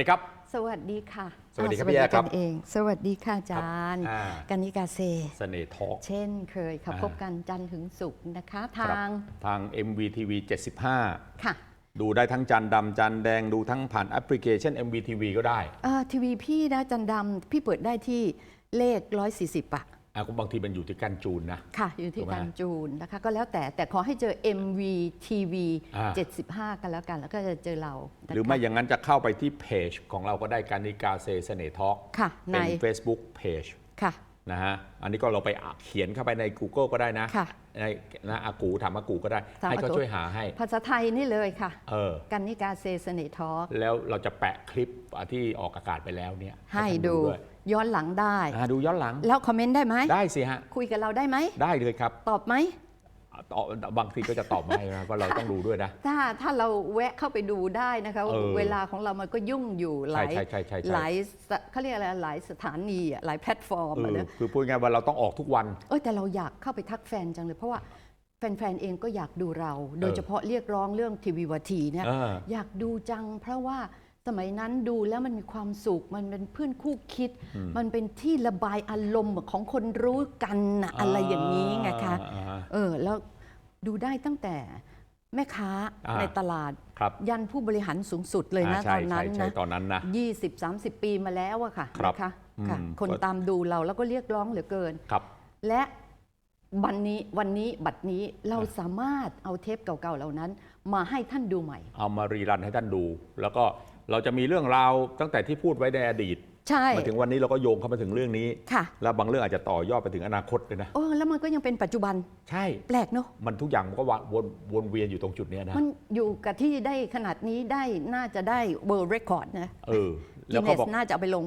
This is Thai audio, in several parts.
วัสดีครับ สวัสดีค่ะสวัสดีครับอ่าพี่แอร์ครับ กันเอง สวัสดีค่ะอาจารย์ อ่ากันิกาเซ เสน่ห์ทอล์ก เช่นเคยค่ะอ่า พบกันจันทร์ถึงศุกร์นะคะ ทางทาง MVTV 75 ค่ะดูได้ทั้งจันดำจันแดงดูทั้งผ่านแอปพลิเคชัน MVTV ก็ได้อ่าทีวีพี่นะจันดำพี่เปิดได้ที่เลข 140อะ อะก็บางทีมันอยู่ที่การจูนนะ ค่ะ อยู่ที่ถูกไหมการจูนนะคะ ก็แล้วแต่แต่ขอให้เจอ MVTV อ่า 75 กันแล้วกัน แล้วก็จะเจอเรานะคะหรือไม่อย่างนั้นจะเข้าไปที่เพจของเราก็ได้การนิกาเซเสน่ห์ทอล์กค่ะในเป็น Facebook Page ค่ะ นะฮะ อันนี้ก็เราไปอะเขียนเข้าไปใน Google ก็ได้นะค่ะในนะอากูถามอากูก็ได้ ถามให้เขาอากู ช่วยหาให้ ภาษาไทยนี่เลยค่ะ เออ กันนิกาเซเสน่ห์ทอล์กแล้วเราจะแปะคลิปที่ออกอากาศไปแล้วเนี่ยให้ท่านดูวย ย้อนหลังได้ อะดูย้อนหลังแล้วคอมเมนต์ได้ไหมได้สิฮะคุยกับเราได้ไหมได้เลยครับตอบไหมตอบบางทีก็จะตอบไม่นะเพราะเราต้องดูด้วยนะ ถ้าถ้าเราแวะเข้าไปดูได้นะคะเออเวลาของเรามันก็ยุ่งอยู่หลายใช่ใช่ใช่ใช่หลายสเขาเรียกอะไรหลายสถานีอะหลายแพลตฟอร์มเออะอเนอะคือพูดง่ายๆว่าเราต้องออกทุกวันเออแต่เราอยากเข้าไปทักแฟนจังเลยเพราะว่าแฟนๆ เองก็อยากดูเรา โดยเฉพาะเรียกร้องเรื่องทีวีวาทีเนี่ยเอออยากดูจังเพราะว่า สมัยนั้นดูแล้วมันมีความสุข มันเป็นเพื่อนคู่คิด มันเป็นที่ระบายอารมณ์ของคนรู้กันนะอะไรอย่างนี้ไงคะอ่าอ่าเออแล้วดูได้ตั้งแต่แม่ค้าอ่าในตลาดครับยันผู้บริหารสูงสุดเลยนะาใช่ตอนนั้นใช่ใช่นะตอนนั้นนะ20 30ปีมาแล้วอะค่ะครับนะคะค่ะอืมคนก็ตามดูเราแล้วก็เรียกร้องเหลือเกินครับและวันนี้วันนี้บัดนี้เราสามารถเอาเทปเก่าๆเหล่านั้น มาให้ท่านดูใหม่ เอามารีรันให้ท่านดู แล้วก็ เราจะมีเรื่องราวตั้งแต่ที่พูดไว้ในอดีตใช่มาถึงวันนี้เราก็โยงเข้ามาถึงเรื่องนี้ ค่ะ แล้วบางเรื่องอาจจะต่อยอดไปถึงอนาคตเลยนะโอ้แล้วมันก็ยังเป็นปัจจุบัน ใช่ แปลกเนาะ มันทุกอย่างมันก็วนวนวนเวียนอยู่ตรงจุดเนี้ยนะ มันอยู่กับที่ได้ขนาดนี้ได้น่าจะได้ world record นะเออกิแล้วนเนเขาสบอกน่าจะเอาไปลง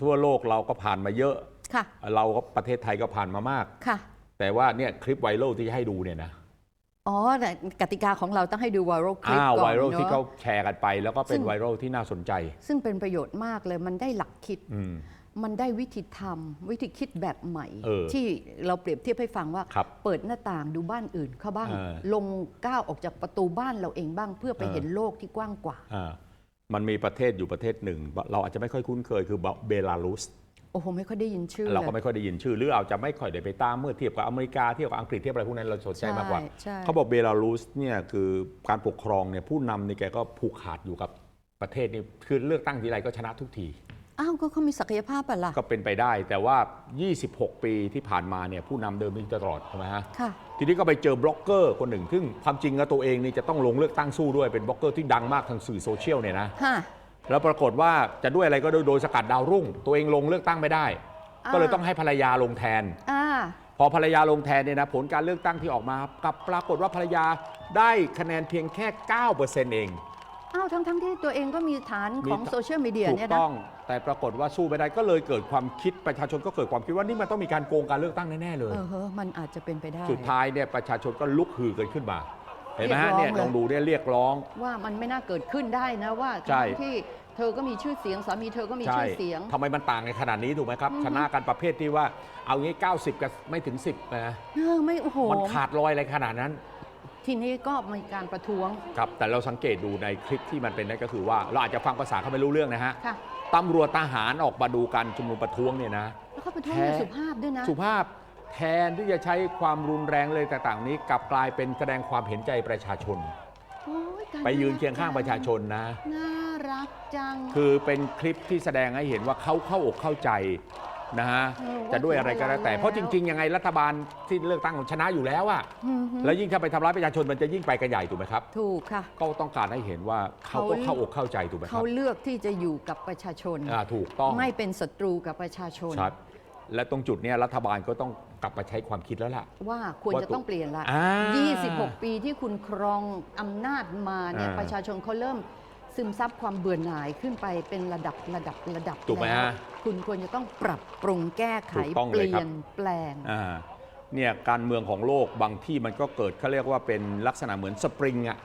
ทั่วโลกเราก็ผ่านมาเยอะ ค่ะ เราก็ประเทศไทยก็ผ่านมามาก ค่ะ แต่ว่าเนี่ยคลิปไวรัลที่จะให้ดูเนี่ยนะ อ๋อแต่กติกาของเราต้องให้ดูไวรัลคลิปอ้าวก่ไวอนรัลที่เนาะเขาแชร์กันไป แล้วก็เป็ซึ่นง ไวรัลที่น่าสนใจซึ่งเป็นประโยชน์มากเลยมันได้หลักคิด อืม มันได้วิธีทำวิธีคิดแบบใหม่ เออที่เราเปรียบเทียบให้ฟังว่า ครับเปิดหน้าต่างดูบ้านอื่นเข้าบ้าง เออลงก้าวออกจากประตูบ้านเราเองบ้าง เพื่อไปเออ เห็นโลกที่กว้างกว่า อ่ามันมีประเทศอยู่ประเทศหนึ่ง เราอาจจะไม่ค่อยคุ้นเคยคือเบลารุส โอ้โหไม่ค่อยได้ยินชื่อเราก็ลยไม่ค่อยได้ยินชื่อ หรือเราจะไม่ค่อยได้ไปตามเมื่อเทียบกับอเมริกาเทียบกับอังกฤษเทียบอะไรพวกนั้นเราสนใจมากกว่าใช่ใช่เขาบอกเบลารุสเนี่ยคือการปกครองเนี่ยผู้นำนี่แกก็ผูกขาดอยู่กับประเทศนี่คือเลือกตั้งทีไรก็ชนะทุกทีอ้าวก็เขามีศักยภาพปะล่ะก็เป็นไปได้ แต่ว่า 26 ปีที่ผ่านมาเนี่ยผู้นำเดิมนี่ตลอดใช่ไหมฮะค่ะทีนี้ก็ไปเจอบล็อกเกอร์คนหนึ่งซึ่งความจริงแล้วตัวเองนี่จะต้องลงเลือกตั้งสู้ด้วยเป็นบล็อกเกอร์ที่ดังมากทางสื่อโซเชียลเนี่ยนะฮะ แล้วปรากฏว่าจะด้วยอะไรก็โดยโดยสกัดดาวรุ่ง ตัวเองลงเลือกตั้งไม่ได้อ่าก็เลยต้องให้ภรรยาลงแทนอ่าพอภรรยาลงแทนเนี่ยนะผลการเลือกตั้งที่ออกมากลับปรากฏว่าภรรยาได้คะแนนเพียงแค่ 9%เองอ้าวทั้งทั้งที่ตัวเองก็มีฐานของมีโซเชียลมีเดียถูกเนี่ยนะต้อง แต่ปรากฏว่าสู้ไม่ได้ก็เลยเกิดความคิดประชาชนก็เกิดความคิดว่านี่มันต้องมีการโกงการเลือกตั้งแน่ๆเลยเออเฮ้อมันอาจจะเป็นไปได้ สุดท้ายเนี่ยประชาชนก็ลุกฮือกันขึ้นมา เห็นไหมฮะเรีเนี่ยยกร้องเลยลองดูเนี่ยเรียกร้อง ว่ามันไม่น่าเกิดขึ้นได้นะว่าใช่ ทั้งที่เธอก็มีชื่อเสียงสามีเธอก็มีใช่ชื่อเสียง ทำไมมันต่างกันขนาดนี้ถูกไหมครับอือฮึชนะกันประเภทที่ว่าเอางี้ 90 กับไม่ถึง 10นะเออไม่โอ้โหมันขาดลอยอะไรขนาดนั้น ทีนี้ก็มีการประท้วงครับ แต่เราสังเกตดูในคลิปที่มันเป็นนั่นก็คือว่าเราอาจจะฟังภาษาเขาไม่รู้เรื่องนะฮะค่ะตำรวจทหารออกมาดูการชุมนุมประท้วงเนี่ยนะ แล้วก็ประท้วงแท้อย่างสุภาพด้วยนะ สุภาพ แทนที่จะใช้ความรุนแรงเลยต่างๆ นี้กลับกลายเป็นแสดงความเห็นใจประชาชน โอ้ยการไปยืนเคียงข้างประชาชนนะ น่ารักจัง คือเป็นคลิปที่แสดงให้เห็นว่าเขาเข้าอกเข้าใจนะฮะเออว่าจะด้วยอะไรก็แล้วแต่ ถึงเวลาเพราะจริง ๆ ยังไงรัฐบาลที่เลือกตั้งชนะอยู่แล้วอะอือฮึแล้วยิ่งถ้าไปทำร้ายประชาชนมันจะยิ่งไปกันใหญ่ถูกไหมครับ ถูกค่ะ ก็ต้องการให้เห็นว่าเขาก็เขาเข้าอกเข้าใจถูกไหมคเขารับเลือกที่จะอยู่กับประชาชน อ่าถูกต้อง ไม่เป็นศัตรูกับประชาชน ครับ และตรงจุดเนี้ยรัฐบาลก็ต้องกลับมาใช้ความคิดแล้วล่ะ ว่าควรว่าจะต้องเปลี่ยนละ อ่า26 ปีที่คุณครองอำนาจมาเนี่ยอ่า ประชาชนเขาเริ่มซึมซับความเบื่อหน่ายขึ้นไปเป็นระดับระดับระดับถูกไหมแล้วฮะ คุณควรจะต้องปรับปรุงแก้ไขถูกต้องเปเลยลี่ครัยบนแปลง อ่าเนี่ยการเมืองของโลกบางที่มันก็เกิดเขาเรียกว่าเป็นลักษณะเหมือนสปริงอะ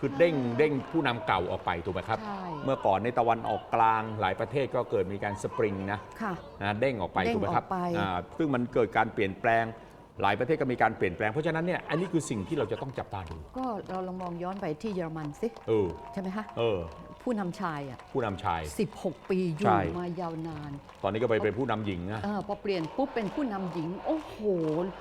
คือเด้งเด้งผู้นำเก่าออกไปถูกไหมครับ ใช่เมื่อก่อนในตะวันออกกลางหลายประเทศก็เกิดมีการสปริงนะค่ะ นะเด้งออกไปเด้งถูกไหมครับออกไป อ่าซึ่งมันเกิดการเปลี่ยนแปลง หลายประเทศก็มีการเปลี่ยนแปลงเพราะฉะนั้นเนี่ยอันนี้คือสิ่งที่เราจะต้องจับตาดูก็เราลองมองย้อนไปที่เยอรมันสิ เออใช่ไหมคะ เออ ผู้นำชายอะผู้นำชาย 16 ปีอใช่ ยู่มายาวนานตอนนี้ก็ไปเป็นผู้นำหญิงนะ เออพอเปลี่ยนปุ๊บเป็นผู้นำหญิง โอ้โห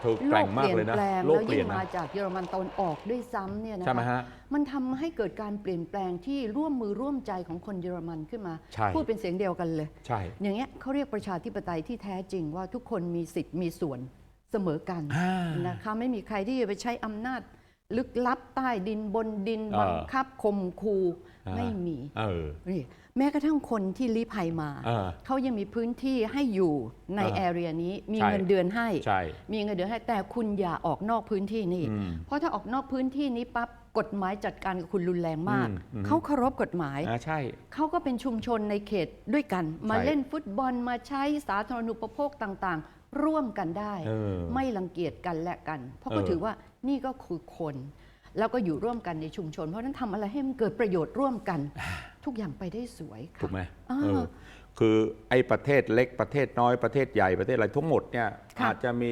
เธอแกร่งมากเลยนะโลกเปลี่ยนแปลงโลกแล้วเปลี่ยิ่ยนงนะ มาจากเยอรมันตะวันออกด้วยซ้ำเนี่ยนะใช่ไหมคะ ฮะ มันทำให้เกิดการเปลี่ยนแปลงที่ร่วมมือร่วมใจของคนเยอรมันขึ้นมา ใช่ พูดเป็นเสียงเดียวกันเลย ใช่ อย่างเงี้ยเขาเรียกประชาธิปไตยที่แท้จริงว่าทุกคนมีสิทธิ์มีส่วนเสมอกันอ่านะคะไม่มีใครที่จะไปใช้อำนาจ ลึกลับใต้ดินบนดินเออ บังคับข่มคูอ่าไม่มีเออ นี่แม้กระทั่งคนที่ลี้ภัยมา เออเขายังมีพื้นที่ให้อยู่ในเออแอเรียนี้มีใช่ เงินเดือนให้ ใช่ มีเงินเดือนให้แต่คุณอย่าออกนอกพื้นที่นี่ อืมเพราะถ้าออกนอกพื้นที่นี้ปั๊บกฎหมายจัดการกับคุณรุนแรงมาก อืมอืม เขาเคารพกฎหมาย อ่าใช่ เขาก็เป็นชุมชนในเขตด้วยกัน มาใช่ เล่นฟุตบอลมาใช้สาธารณูปโภคต่างๆ ร่วมกันได้เออไม่รังเกียจกันและกัน เพราะเออก็ถือว่านี่ก็คือคน แล้วก็อยู่ร่วมกันในชุมชน เพราะฉะนั้นทำอะไรให้มันเกิดประโยชน์ร่วมกัน ทุกอย่างไปได้สวยค่ะถูกไหมอ่าเออคือไอ้ประเทศเล็กประเทศน้อยประเทศใหญ่ประเทศอะไรทั้งหมดเนี่ยค่ะอาจจะมี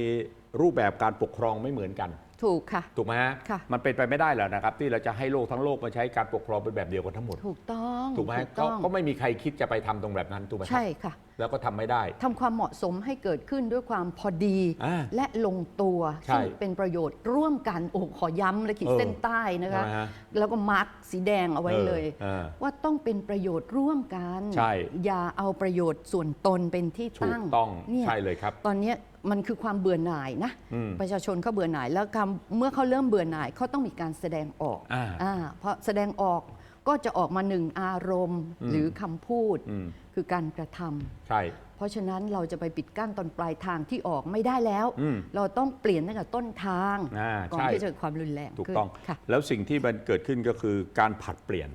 รูปแบบการปกครองไม่เหมือนกัน ถูกค่ะ ถูกไหมฮะค่ะมันเป็นไปไม่ได้หรอกนะครับ ที่เราจะให้โลกทั้งโลกมาใช้การปกครองเป็นแบบเดียวกันทั้งหมด ถูกต้อง ถูกไหมถูกก็ต้องก็ไม่มีใครคิดจะไปทำตรงแบบนั้นถูกไหมครับใช่ค่ะ แล้วก็ทำไม่ได้ทำความเหมาะสมให้เกิดขึ้นด้วยความพอดีอ่าและลงตัวใช่ซึ่งเป็นประโยชน์ร่วมกันโอ้ขอย้ำและขีดเออเส้นใต้นะคะใช่ไหมฮะแล้วก็มาร์กสีแดงเอาไว้เลยเออว่าต้องเป็นประโยชน์ร่วมกันใช่อย่าเอาประโยชน์ส่วนตนเป็นที่ถูตั้กงต้องเนี่ยใช่เลยครับ ตอนเนี้ยมันคือความเบื่อหน่ายนะอืมประชาชนเขาเบื่อหน่ายแล้วคำเมื่อเขาเริ่มเบื่อหน่ายเขาต้องมีการแสดงออกอ่าอ่าเพราะแสดงออก ก็จะออกมาหนึ่งอารมณ์อืมหรือคำพูดอืมคือการกระทำใช่ เพราะฉะนั้นเราจะไปปิดกั้นตอนปลายทางที่ออกไม่ได้แล้วอืมเราต้องเปลี่ยนตั้งแต่ต้นทางอ่าก่อนใช่ที่จะเกิดความรุนแรงถูกขึ้นต้องค่ะแล้วสิ่งที่มันเกิดขึ้นก็คือการผลัดเปลี่ยน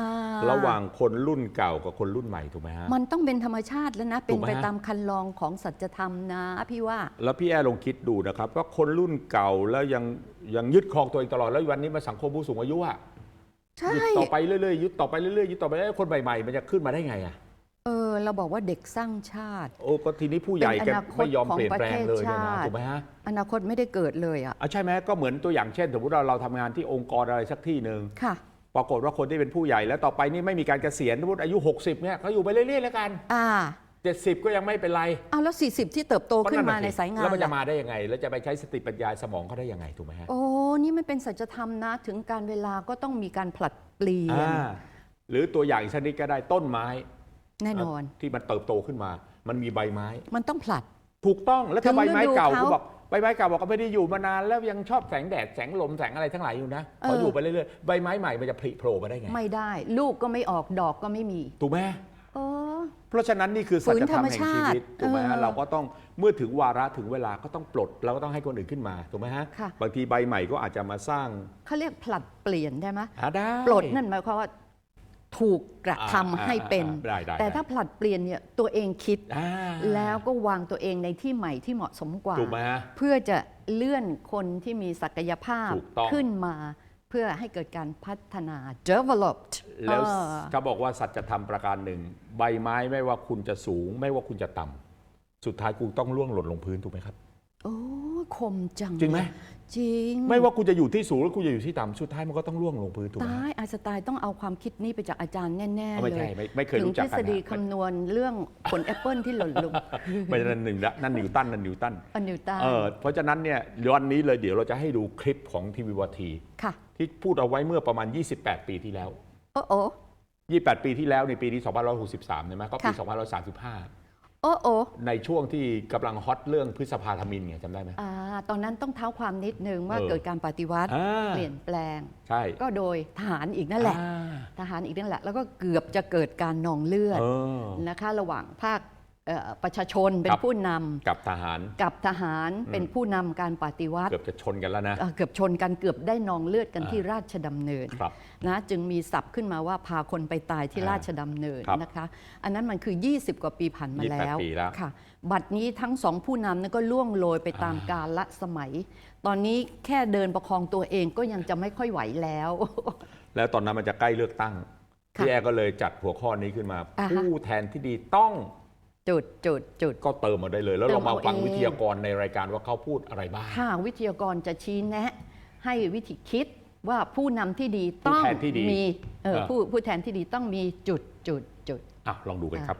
อ่าระหว่างคนรุ่นเก่ากับคนรุ่นใหม่ถูกไหมฮะ มันต้องเป็นธรรมชาติแล้วนะ เป็นถูกไหมไปฮะตามคันลองของสัจธรรมนะพี่ว่า แล้วพี่แอร์ลองคิดดูนะครับว่าคนรุ่นเก่าแล้วยังยังยึดครองตัวเองตลอดแล้ววันนี้มาสังคมผู้สูงอายุอะ ใช่ยึดต่อไปเรื่อยๆยึดต่อไปเรื่อยๆยึดต่อไปเรื่อยๆคนใหม่ๆมันจะขึ้นมาได้ไงอะเออ เราบอกว่าเด็กสร้างชาติ โอ้ก็ทีนี้ผู้ใหญ่เป็นแกอนาคตไม่ยอมของเปลี่ยนแปลงเลยเนี่ยประเทศนะชาติ ถูกไหมฮะอนาคตไม่ได้เกิดเลยอะ อะใช่ไหมก็เหมือนตัวอย่างเช่น สมมติเราเราทำงานที่องค์กรอะไรสักที่หนึ่งค่ะ ปรากฏว่าคนที่เป็นผู้ใหญ่แล้วต่อไปนี่ไม่มีการเกษียณสมมติอายุ 60เนี่ยเขาอยู่ไปเรื่อยๆแล้วกัน อ่า70 ก็ยังไม่เป็นไรเอาแล้ว 40 ที่เติบโตขึ้นมาในสายงานแล้วมันจะล่ะมาได้ยังไง แล้วจะไปใช้สติปัญญาสมองเขาได้ยังไงถูกไหมฮะ โอ้ นี่มันเป็นสัจธรรมนะ ถึงการเวลาก็ต้องมีการผลัดเปลี่ยน อ่าหรือตัวอย่างอีกชนิดก็ได้ต้นไม้แน่นอน ที่มันเติบโตขึ้นมา มันมีใบไม้ มันต้องผลัด ถูกต้องแล้วถ้าถึงใบไม้ฤดูเก่าเขากูบอกใบไม้เก่าบอกก็ไม่ได้อยู่มานานแล้วยังชอบแสงแดดแสงลมแสงอะไรทั้งหลายอยู่นะพอเออออ ยู่ไปเรื่อยๆใบไม้ใหม่มันจะผลิโผล่มาได้ไงไม่ได้ ลูกก็ไม่ออกดอกก็ไม่มี ถูกไหมเออเพ ราะฉะนั้นนี่คือสัจธรรมฝืนธรรมแห่งชาชีติวิตถูกไหมฮะเออเราก็ต้องเมื่อถึงวาระถึงเวลาก็ต้องปลดเราก็ต้องให้คนอื่นขึ้นมาถูกไหมฮะค่ะบางทีใบใหม่ก็อาจจะมาสร้างเขาเรียกผลัดเปลี่ยนได้ไหมหาได้ปลดนั่นหมายความว่าถูกกระทำอ่าให้เป็นอ่าได้ได้แต่ได้ถ้าผลัดเปลี่ยนเนี่ยตัวเองคิดอ่าแล้วก็วางตัวเองในที่ใหม่ที่เหมาะสมกว่าถูกไหมฮะเพื่อจะเลื่อนคนที่มีศักยภาพถูกต้องขึ้นมาเพื่อให้เกิดการพัฒนา developed แล้วเออ เขาบอกว่าสัจธรรมประการหนึ่ง ใบไม้ไม่ว่าคุณจะสูง ไม่ว่าคุณจะต่ำสุดท้ายคุณต้องร่วงหล่นลงพื้นถูกไหมครับ โอ้คมจังจริงไหม จริงไม่ว่าคุณจะอยู่ที่สูงหรือคุณจะอยู่ที่ต่ำสุดท้ายมันก็ต้องร่วงลงพื้นถูกไหม ตาฮะยไอน์สไตล์ต้องเอาความคิดนี้ไปจากอาจารย์แน่เอาๆไม่เลใช่ยไม่ไม่เคยถึงรู้จัทกฤกันษฎีนะ คำนวณเรื่องผลแอปเปิลที่หล่นลงไม่ใช่นั่นหนึ่งละนั่นนิวตันนั่นนิวตันอันนิวตันเออเพราะฉะนั้นเนี่ยวันนี้เลยเดี๋ยวเราจะให้ดูคลิปของทีวีวที ค่ะ ที่พูดเอาไว้เมื่อประมาณ 28 ปีที่แล้ว โอ้โอ้ 28 ปีที่แล้วในปีนี้2563ใช่ไหมก็ปี ค่ะ 2535 โอ้โอ้ในช่วงที่กำลังฮอตเรื่องพฤษภาธมินไงจำได้ไหม อ่าตอนนั้นต้องเท้าความนิดนึงว่าเออเกิดการปฏิวัติอ่า เปลี่ยนแปลง ใช่ก็โดยทหารอีกนั่นแหละ อ่าทหารอีกนั่นแหละ แล้วก็เกือบจะเกิดการนองเลือดเออ นะคะ ระหว่างภาคเอ่อ ประชาชนเป็ครันบ ผู้นำกับทหาร กับทหารเป็นผู้นำการปฏิวัติเกือบจะชนกันแล้วนะ เอ่อเกือบชนกันเกือบได้นองเลือดกันอ่าที่ราชดำเนินครับนะจึงมีศัพท์ขึ้นมาว่าพาคนไปตายที่อ่าราชดำเนินครับนะคะ อันนั้นมันคือ 20 กว่าปีผ่านมา28แล้วปีแล้ว ค่ะ บัดนี้ทั้งสองผู้นำนั้นก็ล่วงโรยไปตามกาลละสมัย ตอนนี้แค่เดินประคองตัวเองก็ยังจะไม่ค่อยไหวแล้ว แล้วตอนนั้นมันจะใกล้เลือกตั้งค่ะพี่แอร์ก็เลยจัดหัวข้อนี้ขึ้นมา อ่าฮะ ผู้แทนที่ดีต้อง จุดจุดจุด ก็เติมมาได้เลย แล้วเติมเรามาฟังเอาเองวิทยากรในรายการว่าเขาพูดอะไรบ้างถ้าวิทยากรจะชี้แนะ ให้วิธีคิดว่าผู้นำที่ดีต้องผู้แทนที่ดีมีเออเออ ผู้ผู้แทนที่ดีต้องมีจุดจุดจุด อะลองดูกันครับ